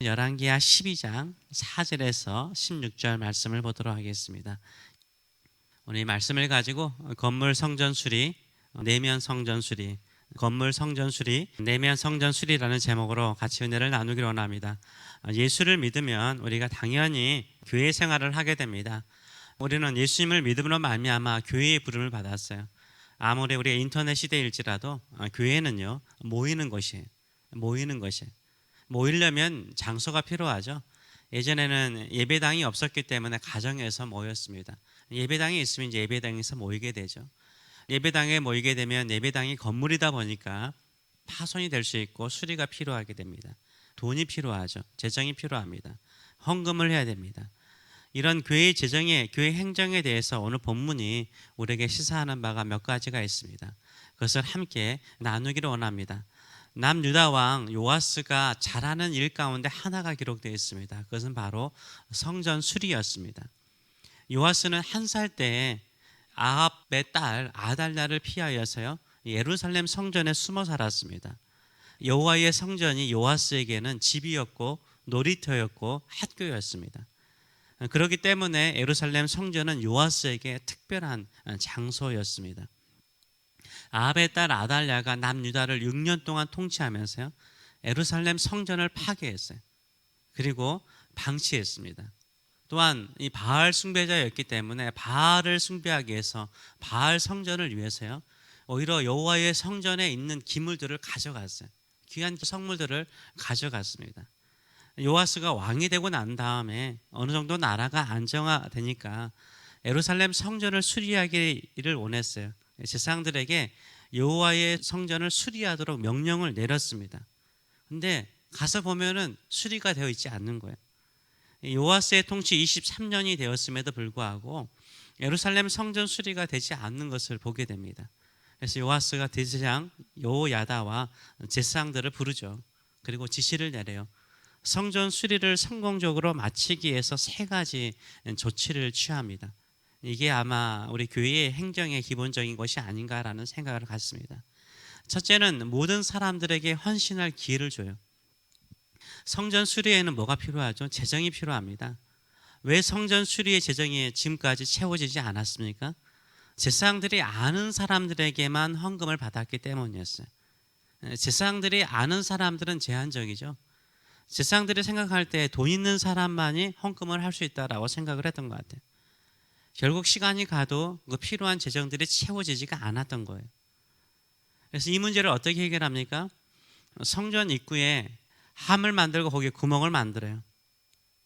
열왕기하 12장 4절에서 16절 말씀을 보도록 하겠습니다. 오늘 이 말씀을 가지고 건물 성전 수리, 내면 성전 수리, 건물 성전 수리, 내면 성전 수리라는 제목으로 같이 은혜를 나누기를 원합니다. 예수를 믿으면 우리가 당연히 교회 생활을 하게 됩니다. 우리는 예수님을 믿음으로 말미암아 교회의 부름을 받았어요. 아무리 우리가 인터넷 시대일지라도 교회는요 모이는 것이에요. 모이는 것이에요. 모이려면 장소가 필요하죠. 예전에는 예배당이 없었기 때문에 가정에서 모였습니다. 예배당이 있으면 이제 예배당에서 모이게 되죠. 예배당에 모이게 되면 예배당이 건물이다 보니까 파손이 될 수 있고 수리가 필요하게 됩니다. 돈이 필요하죠. 재정이 필요합니다. 헌금을 해야 됩니다. 이런 교회 재정에 교회 행정에 대해서 오늘 본문이 우리에게 시사하는 바가 몇 가지가 있습니다. 그것을 함께 나누기를 원합니다. 남유다 왕 요아스가 잘하는 일 가운데 하나가 기록되어 있습니다. 그것은 바로 성전 수리였습니다. 요아스는 한 살 때에 아합의 딸 아달랴를 피하여서요 예루살렘 성전에 숨어 살았습니다. 여호와의 성전이 요아스에게는 집이었고 놀이터였고 학교였습니다. 그렇기 때문에 예루살렘 성전은 요아스에게 특별한 장소였습니다. 아합의 딸 아달랴가 남유다를 6년 동안 통치하면서요. 예루살렘 성전을 파괴했어요. 그리고 방치했습니다. 또한 이 바알 숭배자였기 때문에 바알을 숭배하기 위해서 바알 성전을 위해서요. 오히려 여호와의 성전에 있는 기물들을 가져갔어요. 귀한 성물들을 가져갔습니다. 요아스가 왕이 되고 난 다음에 어느 정도 나라가 안정화되니까 예루살렘 성전을 수리하기를 원했어요. 제사장들에게 여호와의 성전을 수리하도록 명령을 내렸습니다. 근데 가서 보면은 수리가 되어 있지 않는 거예요. 요아스의 통치 23년이 되었음에도 불구하고 예루살렘 성전 수리가 되지 않는 것을 보게 됩니다. 그래서 요아스가 대제장 요야다와 제사장들을 부르죠. 그리고 지시를 내려요. 성전 수리를 성공적으로 마치기 위해서 세 가지 조치를 취합니다. 이게 아마 우리 교회의 행정의 기본적인 것이 아닌가라는 생각을 갖습니다. 첫째는 모든 사람들에게 헌신할 기회를 줘요. 성전 수리에는 뭐가 필요하죠? 재정이 필요합니다. 왜 성전 수리의 재정이 지금까지 채워지지 않았습니까? 제사장들이 아는 사람들에게만 헌금을 받았기 때문이었어요. 제사장들이 아는 사람들은 제한적이죠. 제사장들이 생각할 때 돈 있는 사람만이 헌금을 할 수 있다라고 생각을 했던 것 같아요. 결국 시간이 가도 그 필요한 재정들이 채워지지가 않았던 거예요. 그래서 이 문제를 어떻게 해결합니까? 성전 입구에 함을 만들고 거기에 구멍을 만들어요.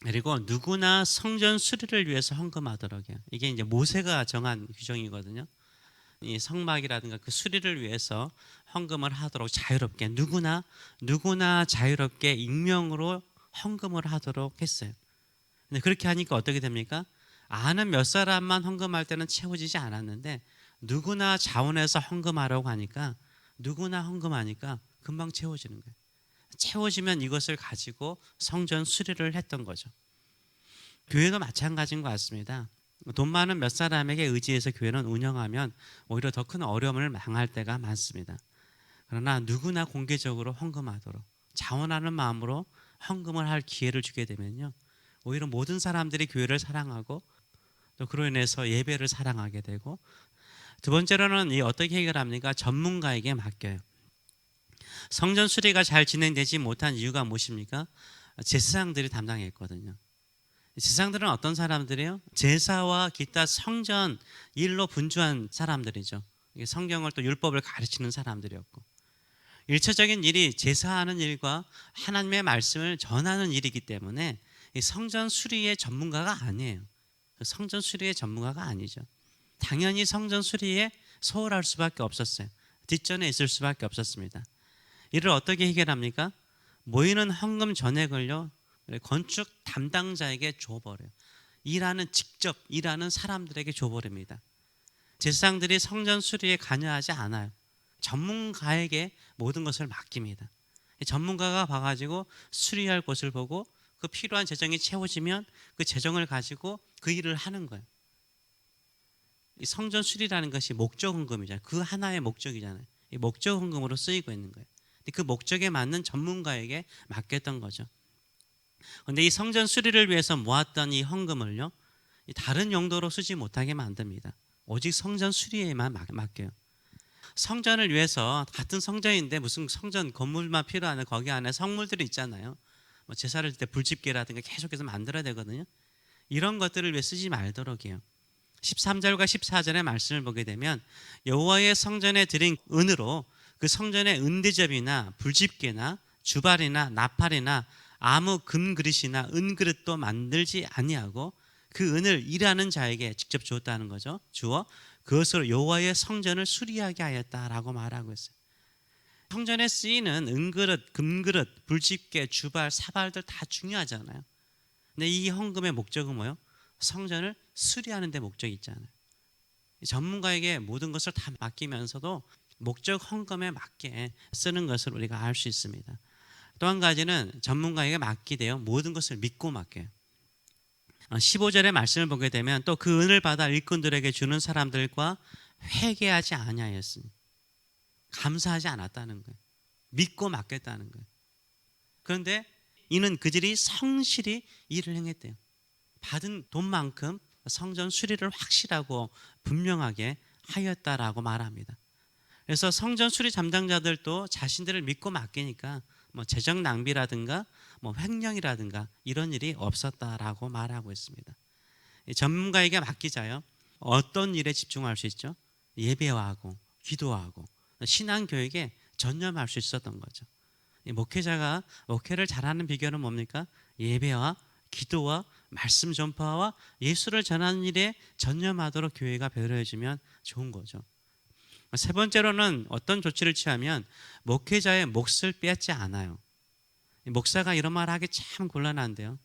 그리고 누구나 성전 수리를 위해서 헌금하도록 해요. 이게 이제 모세가 정한 규정이거든요. 이 성막이라든가 그 수리를 위해서 헌금을 하도록 자유롭게 누구나 누구나 자유롭게 익명으로 헌금을 하도록 했어요. 근데 그렇게 하니까 어떻게 됩니까? 아는 몇 사람만 헌금할 때는 채워지지 않았는데 누구나 자원해서 헌금하라고 하니까 누구나 헌금하니까 금방 채워지는 거예요. 채워지면 이것을 가지고 성전 수리를 했던 거죠. 교회도 마찬가지인 것 같습니다. 돈 많은 몇 사람에게 의지해서 교회는 운영하면 오히려 더 큰 어려움을 망할 때가 많습니다. 그러나 누구나 공개적으로 헌금하도록 자원하는 마음으로 헌금을 할 기회를 주게 되면요. 오히려 모든 사람들이 교회를 사랑하고 또 그로 인해서 예배를 사랑하게 되고 두 번째로는 이 어떻게 해결합니까? 전문가에게 맡겨요. 성전 수리가 잘 진행되지 못한 이유가 무엇입니까? 제사장들이 담당했거든요. 제사장들은 어떤 사람들이에요? 제사와 기타 성전 일로 분주한 사람들이죠. 성경을 또 율법을 가르치는 사람들이었고 일차적인 일이 제사하는 일과 하나님의 말씀을 전하는 일이기 때문에 성전 수리의 전문가가 아니에요. 성전 수리의 전문가가 아니죠. 당연히 성전 수리에 소홀할 수밖에 없었어요. 뒷전에 있을 수밖에 없었습니다. 이를 어떻게 해결합니까? 모이는 헌금 전액을요 건축 담당자에게 줘버려요. 일하는 직접 일하는 사람들에게 줘버립니다. 제사장들이 성전 수리에 관여하지 않아요. 전문가에게 모든 것을 맡깁니다. 전문가가 봐가지고 수리할 곳을 보고 그 필요한 재정이 채워지면 그 재정을 가지고 그 일을 하는 거예요. 이 성전 수리라는 것이 목적 헌금이잖아요. 그 하나의 목적이잖아요. 이 목적 헌금으로 쓰이고 있는 거예요. 그 목적에 맞는 전문가에게 맡겼던 거죠. 근데 이 성전 수리를 위해서 모았던 이 헌금을요. 이 다른 용도로 쓰지 못하게 만듭니다. 오직 성전 수리에만 맡- 맡겨요. 성전을 위해서 같은 성전인데 무슨 성전 건물만 필요하는 거기 안에 성물들이 있잖아요. 뭐 제사를 때 불집게라든가 계속해서 만들어야 되거든요. 이런 것들을 위해 쓰지 말도록 해요. 13절과 14절의 말씀을 보게 되면 여호와의 성전에 드린 은으로 그 성전의 은대접이나 불집게나 주발이나 나팔이나 아무 금 그릇이나 은 그릇도 만들지 아니하고 그 은을 일하는 자에게 직접 주었다는 거죠. 주어 그것으로 여호와의 성전을 수리하게 하였다라고 말하고 있어요. 성전에 쓰이는 은그릇, 금그릇, 불집게, 주발, 사발들 다 중요하잖아요. 근데 이 헌금의 목적은 뭐예요? 성전을 수리하는 데 목적이 있잖아요. 전문가에게 모든 것을 다 맡기면서도 목적 헌금에 맞게 쓰는 것을 우리가 알 수 있습니다. 또 한 가지는 전문가에게 맡기되어 모든 것을 믿고 맡겨요. 15절의 말씀을 보게 되면 또 그 은을 받아 일꾼들에게 주는 사람들과 회개하지 아니하였으니 감사하지 않았다는 거예요. 믿고 맡겼다는 거예요. 그런데 이는 그들이 성실히 일을 행했대요. 받은 돈만큼 성전 수리를 확실하고 분명하게 하였다라고 말합니다. 그래서 성전 수리 담당자들도 자신들을 믿고 맡기니까 뭐 재정 낭비라든가 뭐 횡령이라든가 이런 일이 없었다라고 말하고 있습니다. 이 전문가에게 맡기자요. 어떤 일에 집중할 수 있죠? 예배하고 기도하고 신앙 교육에 전념할 수 있었던 거죠. 이 목회자가 목회를 잘하는 비결은 뭡니까? 예배와 기도와 말씀 전파와 예수를 전하는 일에 전념하도록 교회가 배려해주면 좋은 거죠. 세 번째로는 어떤 조치를 취하면 목회자의 몫을 빼앗지 않아요. 목사가 이런 말 하기 참 곤란한데요.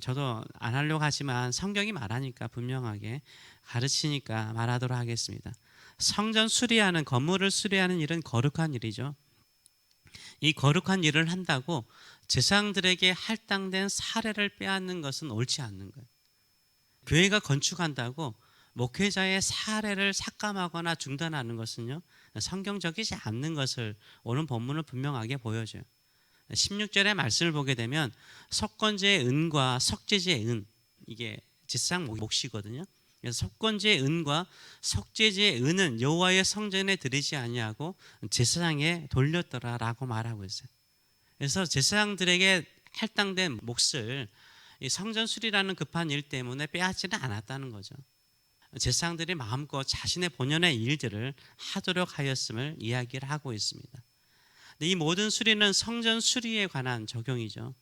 저도 안 하려고 하지만 성경이 말하니까 분명하게 가르치니까 말하도록 하겠습니다. 성전 수리하는 건물을 수리하는 일은 거룩한 일이죠. 이 거룩한 일을 한다고 제사장들에게 할당된 사례를 빼앗는 것은 옳지 않는 거예요. 교회가 건축한다고 목회자의 사례를 삭감하거나 중단하는 것은요 성경적이지 않는 것을 오늘 본문은 분명하게 보여줘요. 16절의 말씀을 보게 되면 석건제의 은과 석제제의 은 이게 제사장 몫이거든요. 석건제의 은과 석제제의 은은 여호와의 성전에 드리지 아니하고 제사장에 돌렸더라라고 말하고 있어요. 그래서 제사장들에게 할당된 몫을 이 성전 수리라는 급한 일 때문에 빼앗지는 않았다는 거죠. 제사장들이 마음껏 자신의 본연의 일들을 하도록 하였음을 이야기를 하고 있습니다. 이 모든 수리는 성전 수리에 관한 적용이죠.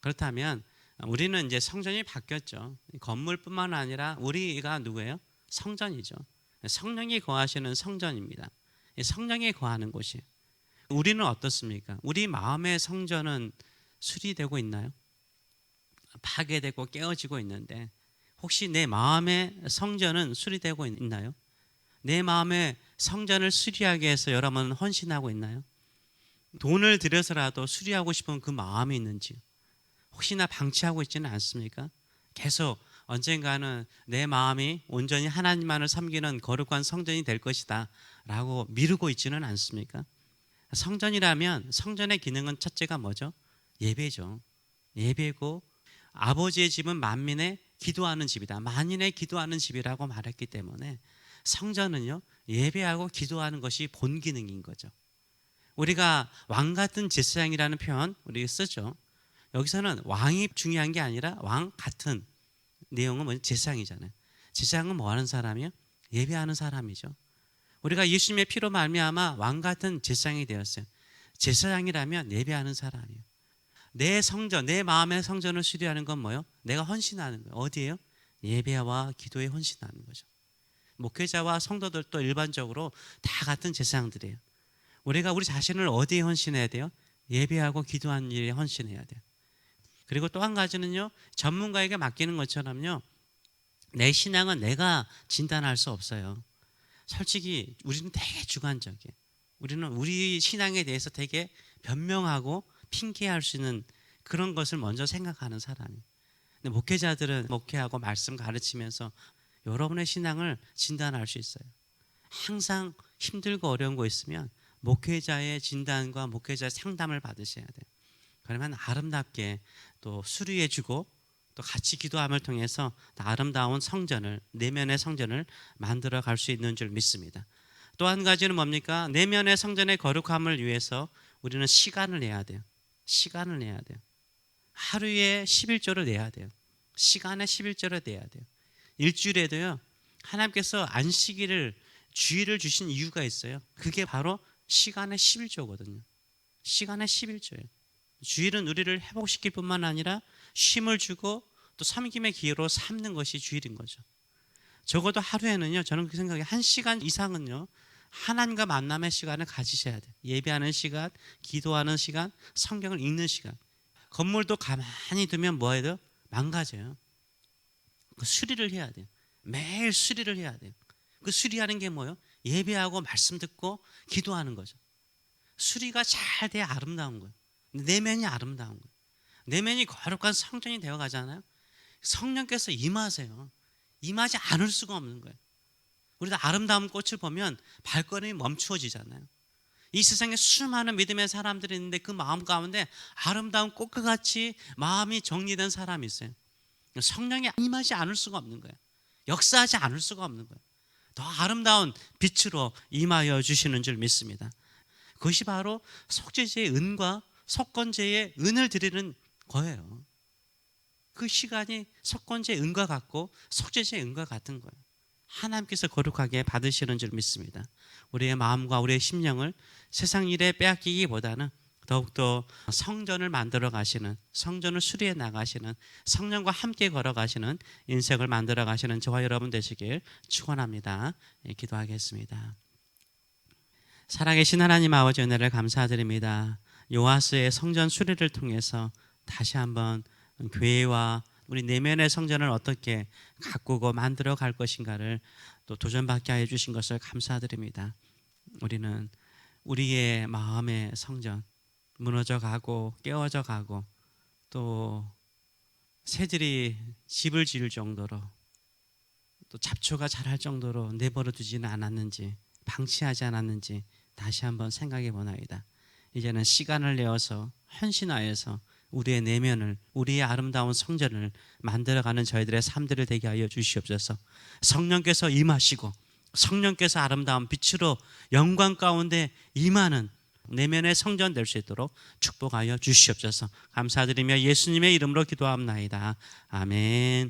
그렇다면 우리는 이제 성전이 바뀌었죠. 건물뿐만 아니라 우리가 누구예요? 성전이죠. 성령이 거하시는 성전입니다. 성령이 거하는 곳이에요. 우리는 어떻습니까? 우리 마음의 성전은 수리되고 있나요? 파괴되고 깨어지고 있는데 혹시 내 마음의 성전은 수리되고 있나요? 내 마음의 성전을 수리하기 위해서 여러분 헌신하고 있나요? 돈을 들여서라도 수리하고 싶은 그 마음이 있는지 혹시나 방치하고 있지는 않습니까? 계속 언젠가는 내 마음이 온전히 하나님만을 섬기는 거룩한 성전이 될 것이다 라고 미루고 있지는 않습니까? 성전이라면 성전의 기능은 첫째가 뭐죠? 예배죠. 예배고 아버지의 집은 만민의 기도하는 집이다. 만인의 기도하는 집이라고 말했기 때문에 성전은요 예배하고 기도하는 것이 본 기능인 거죠. 우리가 왕 같은 제사장이라는 표현 우리 쓰죠. 여기서는 왕이 중요한 게 아니라 왕 같은 내용은 뭐냐 제사장이잖아요. 제사장은 뭐 하는 사람이요? 예배하는 사람이죠. 우리가 예수님의 피로 말미암아 왕 같은 제사장이 되었어요. 제사장이라면 예배하는 사람이에요. 내 성전, 내 마음의 성전을 수리하는 건 뭐요? 내가 헌신하는 거예요. 어디에요? 예배와 기도에 헌신하는 거죠. 목회자와 성도들도 일반적으로 다 같은 제사장들이에요. 우리가 우리 자신을 어디에 헌신해야 돼요? 예배하고 기도하는 일에 헌신해야 돼요. 그리고 또 한 가지는요, 전문가에게 맡기는 것처럼요, 내 신앙은 내가 진단할 수 없어요. 솔직히 우리는 되게 주관적이에요. 우리는 우리 신앙에 대해서 되게 변명하고 핑계할 수 있는 그런 것을 먼저 생각하는 사람이에요. 근데 목회자들은 목회하고 말씀 가르치면서 여러분의 신앙을 진단할 수 있어요. 항상 힘들고 어려운 거 있으면 목회자의 진단과 목회자의 상담을 받으셔야 돼요. 그러면 아름답게 또 수리해주고 또 같이 기도함을 통해서 또 아름다운 성전을 내면의 성전을 만들어 갈 수 있는 줄 믿습니다. 또 한 가지는 뭡니까? 내면의 성전의 거룩함을 위해서 우리는 시간을 내야 돼요. 시간을 내야 돼요. 하루에 11조를 내야 돼요. 시간에 11조를 내야 돼요. 일주일에도요. 하나님께서 안식일을 주일을 주신 이유가 있어요. 그게 바로 시간의 11조거든요. 시간의 11조예요. 주일은 우리를 회복시킬 뿐만 아니라 쉼을 주고 또 섬김의 기회로 삼는 것이 주일인 거죠. 적어도 하루에는요. 저는 그 생각에 한 시간 이상은요. 하나님과 만남의 시간을 가지셔야 돼요. 예배하는 시간, 기도하는 시간, 성경을 읽는 시간. 건물도 가만히 두면 뭐 돼요? 망가져요. 그 수리를 해야 돼요. 매일 수리를 해야 돼요. 그 수리하는 게 뭐예요? 예배하고 말씀 듣고 기도하는 거죠. 수리가 잘 돼야 아름다운 거예요. 내면이 아름다운 거예요. 내면이 거룩한 성전이 되어 가잖아요. 성령께서 임하세요. 임하지 않을 수가 없는 거예요. 우리도 아름다운 꽃을 보면 발걸음이 멈추어지잖아요. 이 세상에 수많은 믿음의 사람들이 있는데 그 마음 가운데 아름다운 꽃과 같이 마음이 정리된 사람이 있어요. 성령이 임하지 않을 수가 없는 거예요. 역사하지 않을 수가 없는 거예요. 더 아름다운 빛으로 임하여 주시는 줄 믿습니다. 그것이 바로 속죄제의 은과 속건제의 은을 드리는 거예요. 그 시간이 속건제의 은과 같고 속죄제의 은과 같은 거예요. 하나님께서 거룩하게 받으시는 줄 믿습니다. 우리의 마음과 우리의 심령을 세상 일에 빼앗기기보다는 더욱더 성전을 만들어 가시는 성전을 수리해 나가시는 성령과 함께 걸어 가시는 인생을 만들어 가시는 저와 여러분 되시길 축원합니다. 예, 기도하겠습니다. 살아계신 하나님 아버지 은혜를 감사드립니다. 요아스의 성전 수리를 통해서 다시 한번 교회와 우리 내면의 성전을 어떻게 가꾸고 만들어 갈 것인가를 또 도전받게 해 주신 것을 감사드립니다. 우리는 우리의 마음의 성전 무너져 가고 깨어져 가고 또 새들이 집을 지을 정도로 또 잡초가 자랄 정도로 내버려 두지는 않았는지 방치하지 않았는지 다시 한번 생각해 보나이다. 이제는 시간을 내어서 헌신하여서 우리의 내면을 우리의 아름다운 성전을 만들어가는 저희들의 삶들을 되게 하여 주시옵소서. 성령께서 임하시고 성령께서 아름다운 빛으로 영광 가운데 임하는 내면의 성전 될 수 있도록 축복하여 주시옵소서. 감사드리며 예수님의 이름으로 기도합나이다. 아멘.